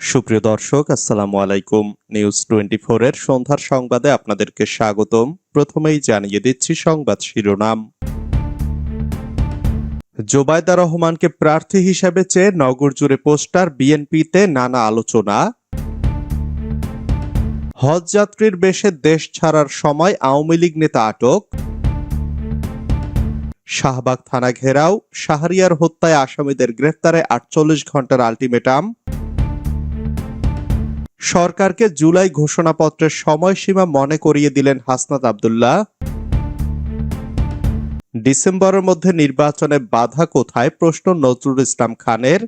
সুপ্রিয় দর্শক, আসসালামু আলাইকুম। নিউজ টোয়েন্টি এর সন্ধ্যার সংবাদে আপনাদেরকে স্বাগতম। প্রথমেই জানিয়ে দিচ্ছি সংবাদ শিরোনাম। জোবায়দা রহমানকে প্রার্থী হিসেবে চেয়ে নগর জুড়ে পোস্টার বিএনপিতে নানা আলোচনা। হজ যাত্রীর বেশে দেশ ছাড়ার সময় আওয়ামী লীগ নেতা আটক। শাহবাগ থানা ঘেরাও। শাহরিয়ার হত্যায় আসামিদের গ্রেফতারে আটচল্লিশ ঘণ্টার আলটিমেটাম। সরকারকে জুলাই ঘোষণাপত্রের সময়সীমা মনে করিয়ে দিলেন হাসনাত আবদুল্লাহ। ডিসেম্বরের মধ্যে নির্বাচনে বাধা কোথায়? প্রশ্ন নজরুল ইসলাম খানের।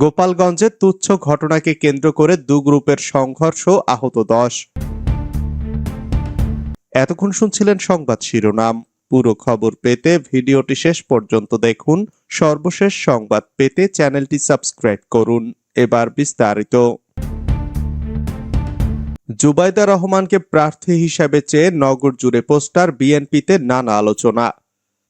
গোপালগঞ্জে তুচ্ছ ঘটনাকে কেন্দ্র করে দু গ্রুপের সংঘর্ষ, আহত দশ। এতক্ষণ শুনছিলেন সংবাদ শিরোনাম। পুরো খবর পেতে ভিডিওটি শেষ পর্যন্ত দেখুন। সর্বশেষ সংবাদ পেতে চ্যানেলটি সাবস্ক্রাইব করুন। এবার বিস্তারিত। জুবাইদা রহমানকে প্রার্থী হিসেবে চেয়ে নগর জুড়ে পোস্টার বিএনপিতে নানা আলোচনা।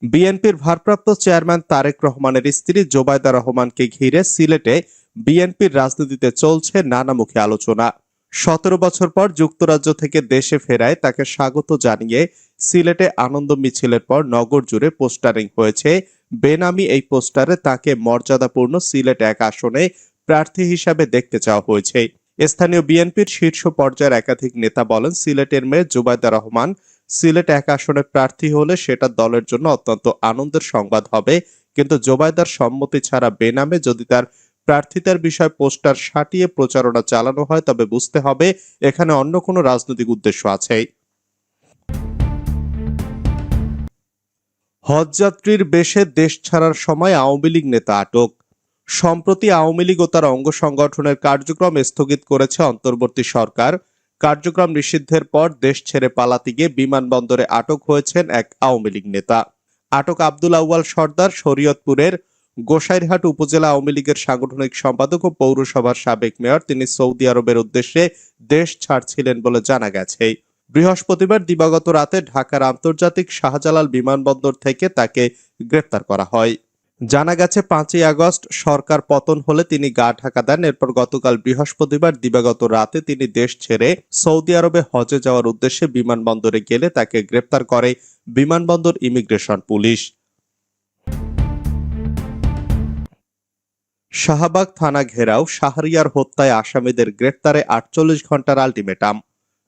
বিএনপির ভারপ্রাপ্ত চেয়ারম্যান তারেক রহমানের স্ত্রী জোবায়দা রহমানকে ঘিরে সিলেটে বিএনপির রাজনীতিতে চলছে নানামুখী আলোচনা। সতেরো বছর পর যুক্তরাজ্য থেকে দেশে ফেরায় তাকে স্বাগত জানিয়ে সিলেটে আনন্দ মিছিলের পর নগর জুড়ে পোস্টারিং হয়েছে। বেনামি এই পোস্টারে তাকে মর্যাদাপূর্ণ সিলেট এক আসনে প্রার্থী হিসাবে দেখতে চাওয়া হয়েছে। স্থানীয় বিএনপির শীর্ষ পর্যায়ের একাধিক নেতা বলেন, সিলেটের মেয়ে জুবাইদা রহমান, সিলেট এক আসনে প্রার্থী হলে সেটা দলের জন্য অত্যন্ত আনন্দের সংবাদ হবে। কিন্তু জোবায়দার সম্মতি ছাড়া বেনামে যদি তার প্রার্থিতার বিষয়ে পোস্টার সাটিয়ে প্রচারণা চালানো হয়, তবে বুঝতে হবে এখানে অন্য কোনো রাজনৈতিক উদ্দেশ্য আছে। হজযাত্রীর বেশে দেশ ছাড়ার সময় আওয়ামী লীগ নেতা আটক। সম্প্রতি আওয়ামী লীগ ও তার অঙ্গ সংগঠনের কার্যক্রম স্থগিত করেছে অন্তর্বর্তী সরকার। কার্যক্রম নিষিদ্ধের পর দেশ ছেড়ে পালাতে গিয়ে বিমানবন্দরে আটক হয়েছেন এক আওয়ামী লীগ নেতা। আটক আব্দুল আউয়াল সর্দার শরীয়তপুরের গোসাইরহাট উপজেলা আওয়ামী লীগের সাংগঠনিক সম্পাদক ও পৌরসভার সাবেক মেয়র। তিনি সৌদি আরবের উদ্দেশ্যে দেশ ছাড়ছিলেন বলে জানা গেছে। বৃহস্পতিবার দিবাগত রাতে ঢাকার আন্তর্জাতিক শাহজালাল বিমানবন্দর থেকে তাকে গ্রেপ্তার করা হয়। জানা গেছে, পাঁচই আগস্ট সরকার পতন হলে তিনি গা ঢাকা দেন। এরপর গতকাল বৃহস্পতিবার দিবাগত রাতে তিনি দেশ ছেড়ে সৌদি আরবে হজে যাওয়ার উদ্দেশ্যে বিমানবন্দরে গেলে তাকে গ্রেপ্তার করে বিমানবন্দর ইমিগ্রেশন পুলিশ। শাহবাগ থানা ঘেরাও, শাহরিয়ার হত্যায় আসামিদের গ্রেপ্তারে আটচল্লিশ ঘণ্টার আলটিমেটাম।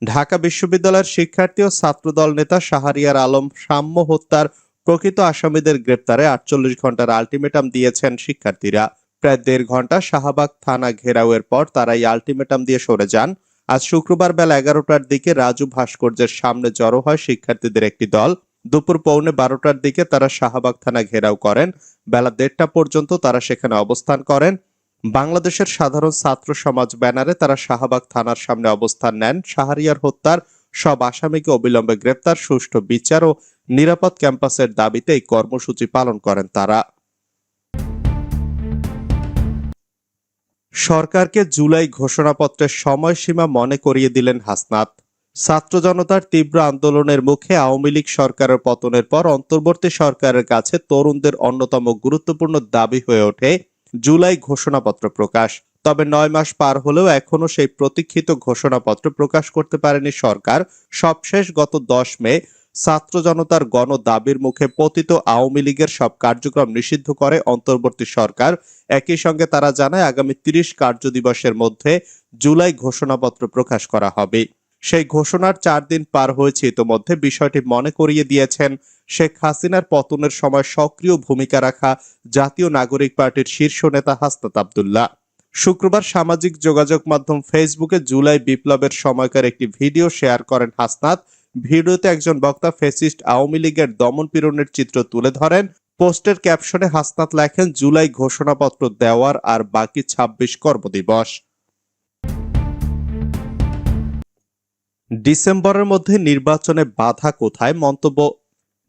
ঢাকা বিশ্ববিদ্যালয়ের শিক্ষার্থী ও ছাত্রদল নেতা শাহরিয়ার আলম সাম্য হত্যার প্রকৃত আসামিদের গ্রেপ্তারে আটচল্লিশ ঘণ্টার আলটিমেটাম দিয়েছেন শিক্ষার্থীরা। প্রায় দেড় ঘণ্টা শাহবাগ থানা ঘেরাওয়ের পর তারা এই আলটিমেটাম দিয়ে সরে যান। আজ শুক্রবার বেলা এগারোটার দিকে রাজু ভাস্কর্যের সামনে জড়ো হয় শিক্ষার্থীদের একটি দল। দুপুর পৌনে বারোটার দিকে তারা শাহবাগ থানা ঘেরাও করেন। বেলা দেড়টা পর্যন্ত তারা সেখানে অবস্থান করেন। বাংলাদেশের সাধারণ ছাত্র সমাজ ব্যানারে তারা শাহবাগ থানার সামনে অবস্থান নেন। শাহরিয়ার হত্যার সব আসামিকে অবিলম্বে গ্রেপ্তার, সুষ্ঠু বিচার ও নিরাপদ ক্যাম্পাসের দাবিতে এই কর্মসূচি পালন করেন তারা। সরকারকে জুলাই ঘোষণাপত্রের সময়সীমা মনে করিয়ে দিলেন হাসনাত। ছাত্র জনতার তীব্র আন্দোলনের মুখে আওয়ামী লীগ সরকারের পতনের পর অন্তর্বর্তী সরকারের কাছে তরুণদের অন্যতম গুরুত্বপূর্ণ দাবি হয়ে ওঠে জুলাই ঘোষণাপত্র প্রকাশ। তবে নয় মাস পার হলেও এখনও সেই প্রতীক্ষিত ঘোষণাপত্র প্রকাশ করতে পারেনি সরকার। সবশেষ গত দশ মে ছাত্র জনতার গণ দাবির মুখে পতিত আওয়ামী লীগের সব কার্যক্রম নিষিদ্ধ করে অন্তর্বর্তী সরকার। একই সঙ্গে তারা জানায়, আগামী তিরিশ কার্য দিবসের মধ্যে জুলাই ঘোষণাপত্র প্রকাশ করা হবে। সেই ঘোষণার চার দিন পার হয়েছে ইতোমধ্যে। বিষয়টি মনে করিয়ে দিয়েছেন শেখ হাসিনার পতনের সময় সক্রিয় ভূমিকা রাখা জাতীয় নাগরিক পার্টির শীর্ষ নেতা হাসনাত আবদুল্লাহ। শুক্রবার সামাজিক যোগাযোগ মাধ্যম ফেসবুকে জুলাই বিপ্লবের সময়কার একটি ভিডিও শেয়ার করেন হাসনাত। ভিডিওতে একজন বক্তা ফেসিস্ট আওয়ামী লীগের দমন পীড়নের চিত্র তুলে ধরেন। পোস্টের ক্যাপশনে হাসনাত লেখেন, জুলাই ঘোষণাপত্র দেওয়ার আর বাকি ২৬ কর্মদিবস। ডিসেম্বরের মধ্যে নির্বাচনে বাধা কোথায়? মন্তব্য,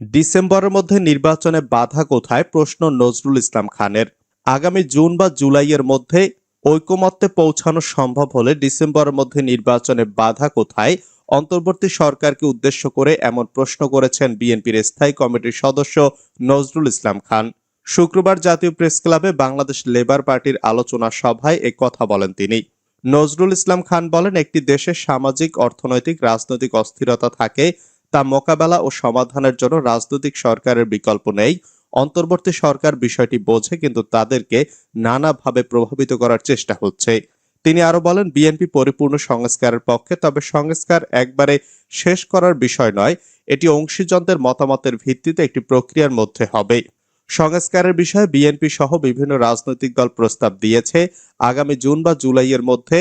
ডিসেম্বরের মধ্যে নির্বাচনে বাধা কোথায়? প্রশ্ন নজরুল ইসলাম খানের। আগামী জুন বা জুলাইয়ের মধ্যে ঐকমত্যে পৌঁছানো সম্ভব হলে ডিসেম্বরের মধ্যে নির্বাচনে বাধা কোথায়? অন্তর্বর্তী সরকারকে উদ্দেশ্য করে এমন প্রশ্ন করেছেন বিএনপির স্থায়ী কমিটির সদস্য নজরুল ইসলাম খান। শুক্রবার জাতীয় প্রেস ক্লাবে বাংলাদেশ লেবার পার্টির আলোচনা সভায় এ কথা বলেন তিনি। নজরুল ইসলাম খান বলেন, একটি দেশের সামাজিক, অর্থনৈতিক, রাজনৈতিক অস্থিরতা থাকে, তা মোকাবেলা ও সমাধানের জন্য রাজনৈতিক সরকারের বিকল্প নেই। অন্তর্বর্তী সরকার বিষয়টি বোঝে, কিন্তু তাদেরকে নানাভাবে প্রভাবিত করার চেষ্টা হচ্ছে। তিনি আরও বলেন বিএনপি পরিপূর্ণ সংস্কারের পক্ষে, তবে সংস্কার একবারে শেষ করার বিষয় নয়। এটি অংশীজনদের মতামতের ভিত্তিতে একটি প্রক্রিয়ার মধ্যে হবে। সংস্কারের বিষয়ে বিএনপি সহ বিভিন্ন রাজনৈতিক দল প্রস্তাব দিয়েছে। আগামী জুন বা জুলাইয়ের মধ্যে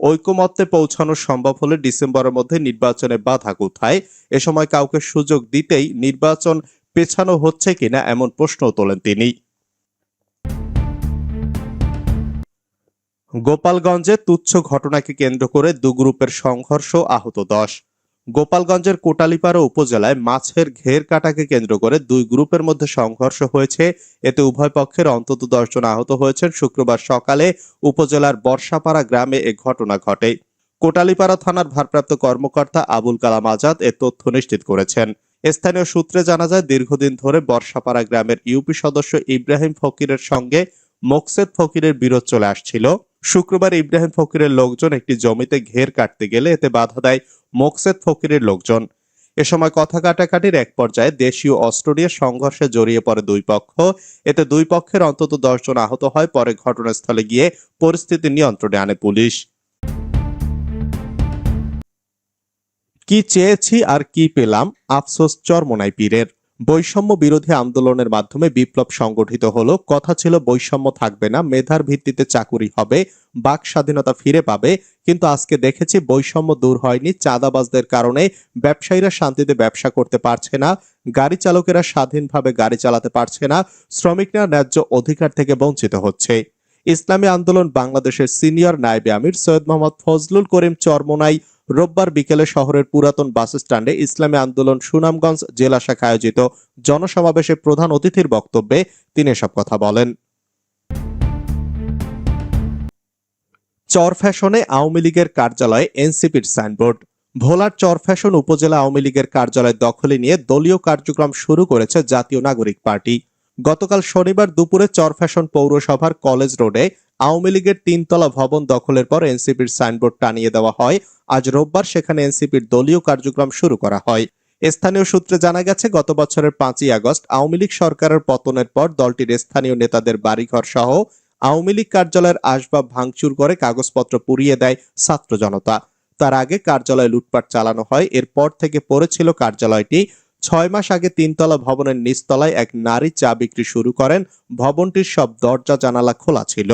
ঐকমত্যে পৌঁছানো সম্ভব হলে ডিসেম্বরের মধ্যে নির্বাচনে বাধা কোথায়? এ সময় কাউকে সুযোগ দিতেই নির্বাচন পেছানো হচ্ছে কিনা এমন প্রশ্ন তোলেন তিনি। গোপালগঞ্জে তুচ্ছ ঘটনাকে কেন্দ্র করে দু গ্রুপের সংঘর্ষ আহত দশ। গোপালগঞ্জের কোটালিপাড়া উপজেলায় মাছের ঘের কাটাকে কেন্দ্র করে দুই গ্রুপের মধ্যে সংঘর্ষ হয়েছে। এতে উভয় পক্ষের অন্তত দশজন আহত হয়েছেন। শুক্রবার সকালে উপজেলার বর্ষাপাড়া গ্রামে এ ঘটনা ঘটে। কোটালিপাড়া থানার ভারপ্রাপ্ত কর্মকর্তা আবুল কালাম আজাদ এ তথ্য নিশ্চিত করেছেন। স্থানীয় সূত্রে জানা যায়, দীর্ঘদিন ধরে বর্ষাপাড়া গ্রামের ইউপি সদস্য ইব্রাহিম ফকিরের সঙ্গে মোকসেদ ফকিরের বিরোধ চলে আসছিল। শুক্রবার ইব্রাহিম ফকিরের লোকজন একটি জমিতে ঘের কাটতে গেলে এতে বাধা দেয় মোকসেদ ফকিরের লোকজন। এ সময় কথা কাটাকাটির এক পর্যায়ে দেশীয় অস্ত্র নিয়ে সংঘর্ষে জড়িয়ে পড়ে দুই পক্ষ। এতে দুই পক্ষের অন্তত দশজন আহত হয়। পরে ঘটনাস্থলে গিয়ে পরিস্থিতি নিয়ন্ত্রণে আনে পুলিশ। কি চেয়েছি আর কি পেলাম? আফসোস চরমোনাই পীরের। বৈষম্য বিরোধী আন্দোলনের মাধ্যমে বিপ্লব সংগঠিত হলো। কথা ছিল, বৈষম্য থাকবে না, মেধার ভিত্তিতে চাকুরি হবে, বাক স্বাধীনতা ফিরে পাবে। কিন্তু আজকে দেখেছি, বৈষম্য দূর হয়নি, চাঁদাবাজদের কারণে ব্যবসায়ীরা শান্তিতে ব্যবসা করতে পারছে না, গাড়ি চালকেরা স্বাধীনভাবে গাড়ি চালাতে পারছে না, শ্রমিকরা ন্যায্য অধিকার থেকে বঞ্চিত হচ্ছে। ইসলামী আন্দোলন বাংলাদেশের সিনিয়র নায়েবে আমির সৈয়দ মোহাম্মদ ফজলুল করিম চরমোনাই রোববার বিকেলে শহরের পুরাতন বাস স্ট্যান্ডে ইসলামী আন্দোলন সুনামগঞ্জ জেলা শাখা আয়োজিত জনসমাবেশে প্রধান অতিথির বক্তব্যে তিনি এসব কথা বলেন। চর ফ্যাশনে আওয়ামী লীগের কার্যালয়ে এনসিপির সাইনবোর্ড। ভোলার চর ফ্যাশন উপজেলা আওয়ামী লীগের কার্যালয় দখলে নিয়ে দলীয় কার্যক্রম শুরু করেছে জাতীয় নাগরিক পার্টি। গতকাল শনিবার দুপুরে চর ফ্যাশন পৌরসভার কলেজ রোডে আওয়ামী লীগের তিনতলা ভবন দখলের পর এনসিপির সাইনবোর্ড টানিয়ে দেওয়া হয়। আজ রোববার সেখানে এনসিপির দলীয় কার্যক্রম শুরু করা হয়। স্থানীয় সূত্রে জানা গেছে, গত বছরের পাঁচই আগস্ট আওয়ামী লীগ সরকারের পতনের পর দলটির স্থানীয় নেতাদের বাড়িঘর সহ আওয়ামী লীগ কার্যালয়ের আসবাব ভাঙচুর করে কাগজপত্র পুড়িয়ে দেয় ছাত্র জনতা। তার আগে কার্যালয়ে লুটপাট চালানো হয়। এরপর থেকে পড়েছিল কার্যালয়টি। ছয় মাস আগে তিনতলা ভবনের নিচতলায় এক নারী চা বিক্রি শুরু করেন। ভবনটির সব দরজা জানালা খোলা ছিল।